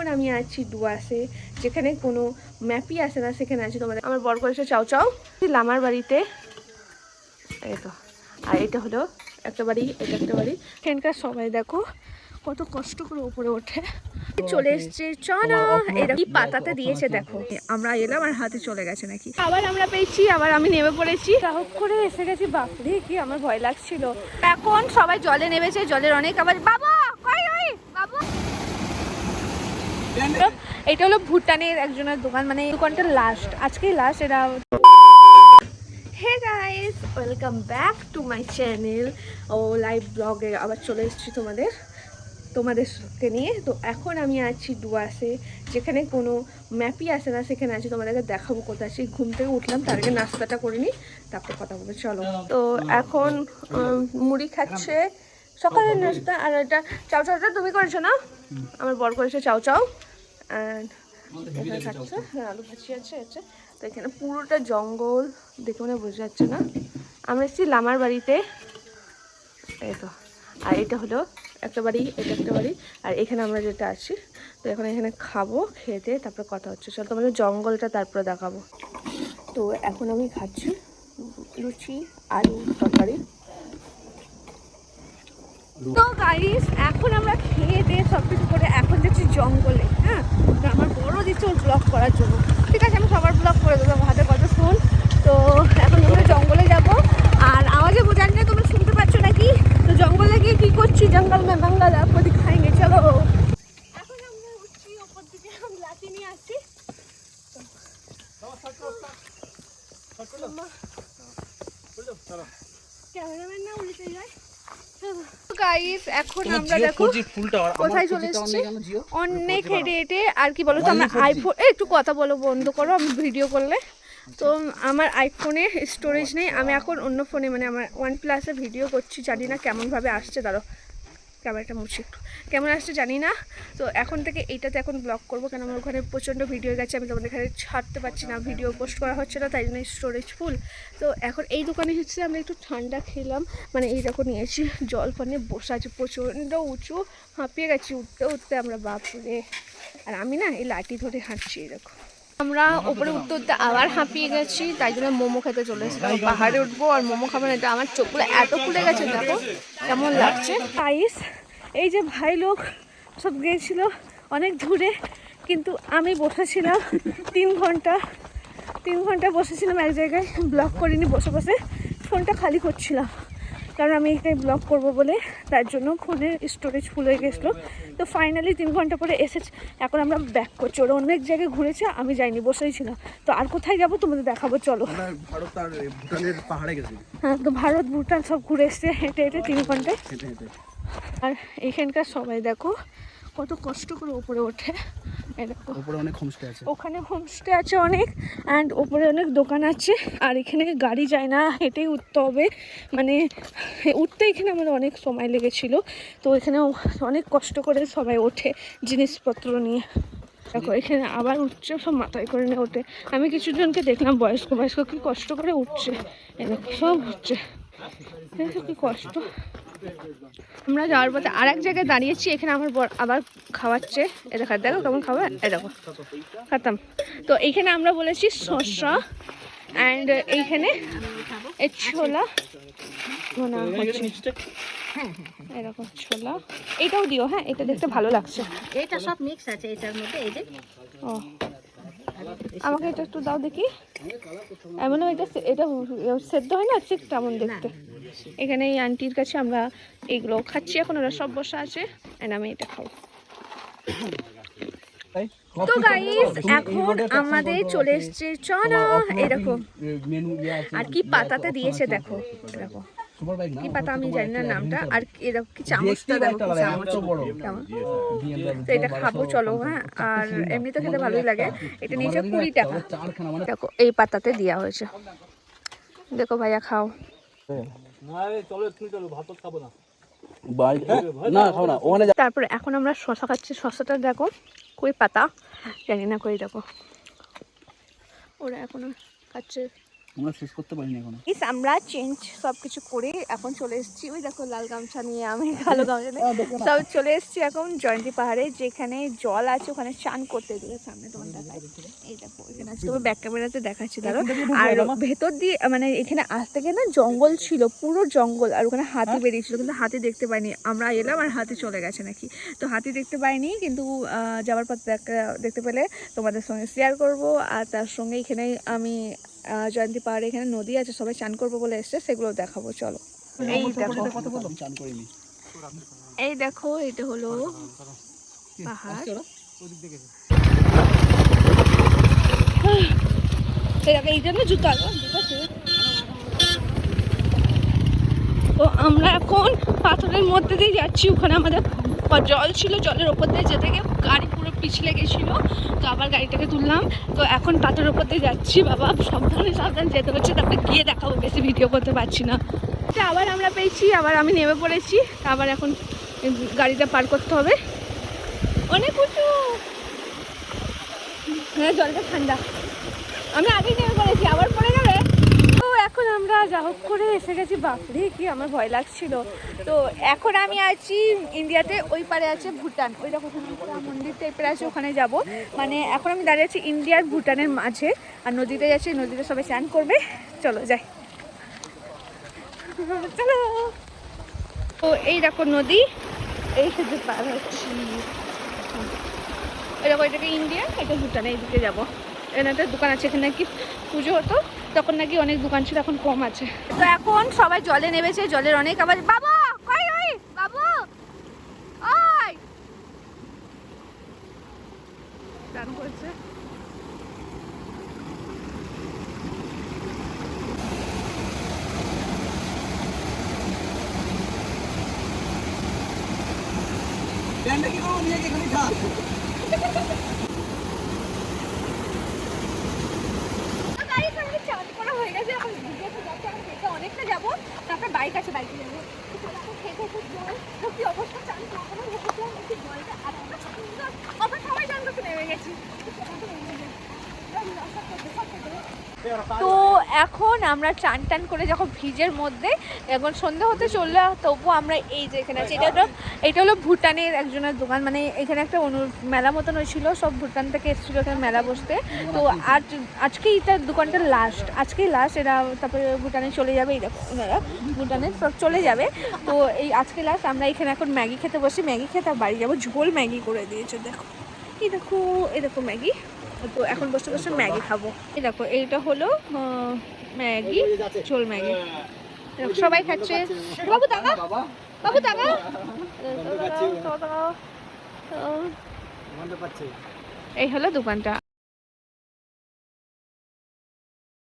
এখন আমি আছি ডুয়াসে, যেখানে কোনো ম্যাপই আসে না, সেখানে আছি তোমাদের। আমার বর করেছে চাও চাও। লামার বাড়িতে। এই তো। আর এটা হলো একটা বাড়ি, এটা একটা বাড়ি। এখানকার সবাই দেখো, কত কষ্ট করে উপরে ওঠে। চলে এসছে এটা কি পাতাতে দিয়েছে দেখো। আমরা এলাম আর হাতে চলে গেছে নাকি। আবার আমরা পেয়েছি, আবার আমি নেমে পড়েছি। সাহস করে এসে গেছি, বাপরে, কি আমার ভয় লাগছিল। এখন সবাই জলে নেমেছে, জলের অনেক আবার বাবা কই ওই বাবা এটা হলো ভুটানের একজনের দোকান মানে দোকানটা লাস্ট আজকেই লাস্ট এটা hey guys welcome back to my channel O live ব্লগে আবার চলে এসেছি তোমাদের, তোমাদেরকে নিয়ে। তো এখন আমি আছি ডুয়াসে যেখানে কোনো ম্যাপই আসে না, সেখানে আছি। তোমাদেরকে দেখাবো কোথায়। আছি ঘুম থেকে উঠলাম, তার আগে নাস্তাটা করে নিই, তারপর কথা বলব। চলো। তো এখন মুড়ি খাচ্ছে। সকালের নাস্তা, আর এটা চাও চাওটা তুমি করেছ না? আমার বর করেছে চাও চাও অ্যান্ড এখানে খাচ্ছে হ্যাঁ আলু ভাজি আছে আছে। তো এখানে পুরোটা জঙ্গল দেখে মনে বোঝা যাচ্ছে না। আমরা এসেছি লামার বাড়িতে। এই তো। আর এটা হলো একটা বাড়ি এটা একটা বাড়ি। আর এখানে আমরা যেটা আছি তো এখন এখানে খাব খেতে তারপরে কথা হচ্ছে। চল তোমাদের জঙ্গলটা তারপরে দেখাবো। তো এখন আমি খাচ্ছি লুচি আলু তরকারি। তো গাইস এখন আমরা খেয়ে দিয়ে সব কিছু করে এখন যাচ্ছি জঙ্গলে হ্যাঁ? আমার বড় দিচ্ছে ওর ব্লগ করার জন্য। ঠিক আছে আমি সবার ব্লগ করে দেবো হাতে কত ফোন তো এখন আমরা জঙ্গলে যাব আর আওয়াজে বোঝান না তোমরা শুনতে পাচ্ছ নাকি? তো জঙ্গলে গিয়ে কী করছি? জঙ্গল মে বাংলা আপনি খাইনি চলো। এখন আমরা উঠছি ওপর দিকে নিয়ে আসছি। ক্যামেরাম্যান না উল্টে যায়? গাইস এখন আমরা দেখো কোথায় চলে এসেছি? অনেক হেঁটে হেঁটে আর কি বলো তো আমার আইফোন একটু কথা বলো বন্ধ করো আমি ভিডিও করলে। তো আমার আইফোনে স্টোরেজ নেই আমি এখন অন্য ফোনে মানে আমার ওয়ান প্লাসে ভিডিও করছি জানি না কেমনভাবে আসছে দাঁড়ো ক্যামেরাটা মুছি একটু। কেমন আসছে জানি না। তো এখন থেকে এইটাতে এখন ব্লগ করব কেন আমার ওখানে প্রচণ্ড ভিডিও গেছে, আমি তোমাদের এখানে ছাড়তে পারছি না ভিডিও পোস্ট করা হচ্ছে না, তাই জন্য স্টোরেজ ফুল তো এখন এই দোকানে হচ্ছে আমরা একটু ঠান্ডা খেলাম মানে এই দেখো নিয়েছি জল পানে বসে আছে, প্রচণ্ড উঁচু, হাঁপিয়ে গেছি, উঠতে উঠতে আমরা বাপরে। আর আমি না এই লাঠি ধরে হাঁটছি দেখো। আমরা ওপরে উঠতে উঠতে আবার হাঁপিয়ে গেছি, তাই জন্য মোমো খেতে চলে এসেছিলাম পাহাড়ে উঠবো আর মোমো খাব না, এটা আমার চোখগুলো এত খুলে গেছে, দেখো কেমন লাগছে। আইস, এই যে ভাই লোক সব গিয়েছিল অনেক দূরে, কিন্তু আমি বসেছিলাম তিন ঘণ্টা তিন ঘণ্টা বসেছিলাম এক জায়গায় ব্লক করিনি, বসে বসে ফোনটা খালি করছিলাম। কারণ আমি এখানে ব্লগ করব বলে তার জন্য ফোনের স্টোরেজ ফুল হয়ে গেছিল। তো ফাইনালি তিন ঘণ্টা পরে এসেছে। এখন আমরা ব্যাক করছি। ওরা অনেক জায়গায় ঘুরেছে আমি যাইনি বসেই ছিলাম। তো আর কোথায় যাব তোমাদের দেখাবো চলো। ভারত আর ভুটানের পাহাড়ে গেছি। হ্যাঁ তো ভারত ভুটান সব ঘুরে এসছে হেঁটে হেঁটে তিন ঘন্টায়। আর এখানকার সবাই দেখো কত কষ্ট করে ওপরে ওঠে। উপরে অনেক হোমস্টে আছে। ওখানে হোমস্টে আছে অনেক অ্যান্ড ওপরে অনেক দোকান আছে আর এখানে গাড়ি যায় না হেঁটেই উঠতে হবে। মানে উঠতে এখানে আমাদের অনেক সময় লেগেছিল তো এখানে অনেক কষ্ট করে সবাই ওঠে জিনিসপত্র নিয়ে। দেখো এখানে আবার উঠছে সব মাথায় করে নিয়ে ওঠে। আমি কিছুজনকে দেখলাম বয়স্ক বয়স্ক কি কষ্ট করে উঠছে। দেখো সব উঠছে। কি কষ্ট। আমরা যাওয়ার পথে আর এক জায়গায় দাঁড়িয়েছি এখানে আমার বর আবার খাওয়াচ্ছে। এ দেখা দেখো কেমন খাবার। এ দেখো খাতাম। তো এইখানে আমরা বলেছি শসা অ্যান্ড এইখানে ছোলা। এরকম ছোলা। এটাও দিও হ্যাঁ এটা দেখতে ভালো লাগছে। এটা সব মিক্স আছে এটার মধ্যে এই যে। ও। আমাকে এটা একটু দাও দেখি। এমন এটা এটা সেদ্ধ হয় না ঠিক তেমন দেখতে। এখানে এই আন্টির কাছে আমরা এইগুলো খাচ্ছি। এখন ওরা সব বসা আছে and আমি এটা খাব। তো গাইস এখন আমাদের চলে এসছে চনা এরকম। আর কি পাতাতে দিয়েছে দেখো দেখো। সুপার বাইক না কি পাতা আমি জানি না নামটা আর এরকম কি চামচটা দেখো চামচ তো এটা খাব চলো হ্যাঁ। আর এমনি তো খেতে ভালোই লাগে। এটা নিয়েছে কুড়ি টাকা। দেখো এই পাতাতে দেওয়া হয়েছে। দেখো ভাইয়া খাও। বাইক না। খাও না। ওখানে যা- তারপরে এখন আমরা শশা খাচ্ছি। শশাটা দেখো কই পাতা? জানি না কই দেখো। ওরা এখন খাচ্ছে। আমরা শেষ করতে পারিনি এখনও। ইস আমরা চেঞ্জ সব কিছু করে এখন চলে এসেছি। ওই দেখো লাল গামছা নিয়ে আমি কালো গামছা নিয়ে। সব চলে এসেছি এখন জয়ন্তী পাহাড়ে যেখানে জল আছে ওখানে চান করতে সামনে তোমার এই দেখো এখানে আজকে তোমার ব্যাক ক্যামেরাতে দেখাচ্ছি দাঁড়ো আর ভেতর দিয়ে মানে এখানে আসতে গিয়ে না জঙ্গল ছিল পুরো জঙ্গল আর ওখানে হাতি বেরিয়েছিল কিন্তু হাতি দেখতে পাইনি। আমরা এলাম আর হাতি চলে গেছে নাকি। তো হাতি দেখতে পাইনি কিন্তু যাওয়ার পর দেখা- দেখতে পেলে তোমাদের সঙ্গে শেয়ার করব আর তার সঙ্গে এখানে আমি জয়ন্তী পাহাড়ে এখানে নদী আছে সবাই চান করব বলে এসছে সেগুলো দেখাবো চলো। এই দেখো। চান করিনি। এই দেখো এটা হলো পাহাড়। এই জন্য জুতা। তো আমরা এখন পাথরের মধ্যে দিয়ে যাচ্ছি ওখানে আমাদের জল ছিল জলের ওপর দিয়ে যেতে গিয়ে গাড়ি পিছলে গেছিল, তো আবার গাড়িটাকে তুললাম। তো এখন পাথরের ওপর দিয়ে যাচ্ছি, বাবা। সাবধানে, সাবধান যেতে হচ্ছে, তারপরে গিয়ে দেখাবো, বেশি ভিডিও করতে পারছি না। তো আবার আমরা পেয়েছি, আবার আমি নেমে পড়েছি। আবার এখন গাড়িটা পার করতে হবে। অনেক উঁচু। হ্যাঁ জলটা ঠান্ডা। আমি আগেই নেমে পড়েছি আবার পড়ে যাবে তো এখন আমরা যা হোক করে এসে গেছি। বাপরে, কি আমার ভয় লাগছিল। তো এখন আমি আছি ইন্ডিয়াতে, ওই পারে আছে ভুটান। ওই দেখো মন্দির টাইপের আছে, ওখানে যাব। মানে এখন আমি দাঁড়িয়ে আছি ইন্ডিয়ার ভুটানের মাঝে। আর নদীতে যাচ্ছি, নদীতে সবাই স্নান করবে। চলো, যাই। চলো। তো এই দেখো নদী। এই সাথে পার হচ্ছি। এরকম এটাকে ইন্ডিয়া? এটা ভুটান এই দিকে যাব। এখানে একটা দোকান আছে, এখানে কি পুজো হতো। তখন নাকি অনেক দোকান ছিল এখন কম আছে। তো এখন সবাই জলে নেমেছে জলের অনেক আবার বাবা কই ওই বাবু ওই! করছে guys, আমাদের চান করা হয়ে গেছে, এখন ভিডিওতে যাচ্ছি, এখন হেঁটে অনেকটা যাব, তারপর বাইক আছে, বাইকে যাব। তো চলো, এখন হেঁটে হেঁটে যাই। তো কি অবস্থা, চান কখনো ভেবেছিলাম যে জলটা এতটা সুন্দর। আমরা সবাই চান করতে নেমে গেছি। তো চলো, এখন নেমে যাই। রাস্তা করতে, সব করতে। তো এখন আমরা চান টান করে যখন ফ্রিজের মধ্যে এখন সন্ধ্যা হতে চলল, তবু আমরা এই যে এখানে আছি, এটা হলো এটা হলো ভুটানের একজনের দোকান মানে এখানে একটা অনু, মেলা মতন হয়েছিল, সব ভুটান থেকে এসেছিল এখানে মেলা বসতে। তো আজ, আজকে এটা দোকানটা লাস্ট আজকেই লাস্ট এরা তারপরে ভুটানে চলে যাবে দেখো ওনারা ভুটানে সব চলে যাবে। তো এই আজকে লাস্ট আমরা এখানে এখন ম্যাগি খেতে বসি, ম্যাগি খেতে বাড়ি যাব, ঝোল ম্যাগি করে দিয়েছে, দেখো। এই দেখো এই দেখো ম্যাগি। তো এখন বসে বসে ম্যাগি খাব। এই দেখো এইটা হলো ম্যাগি ঝোল ম্যাগি। সবাই খাচ্ছে। বাবু দাদা বাবু দাদা। এই হলো দোকানটা।